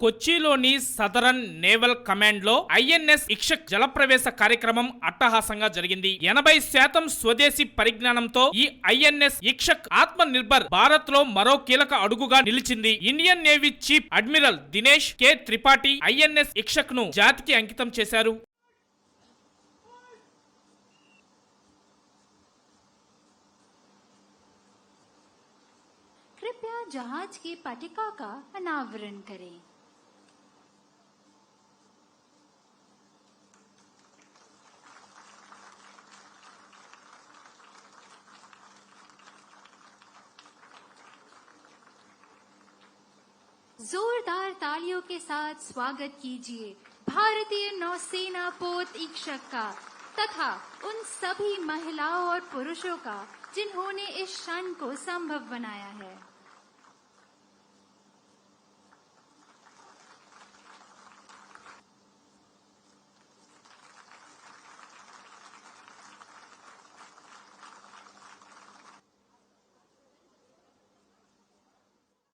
కొచ్చిలోని southern naval command లో INS Ikshak జలప్రవేశ కార్యక్రమం అట్టహాసంగా జరిగింది ఎనభై శాతం స్వదేశీ పరిజ్ఞానంతో ఈ ఐఎన్ఎస్ ఇక్షక్ ఆత్మ నిర్భర్ భారత్ లో మరో కీలక అడుగుగా నిలిచింది Indian navy chief admiral Dinesh K Tripathi INS Ikshak ను జాతికి అంకితం చేశారు कृपया जहाज की पटिका का अनावरण करें जोरदार तालियों के साथ स्वागत कीजिए भारतीय नौसेना पोत ईक्षक का, तथा उन सभी महिलाओं और पुरुषों का, जिन्होंने इस क्षण को संभव बनाया है।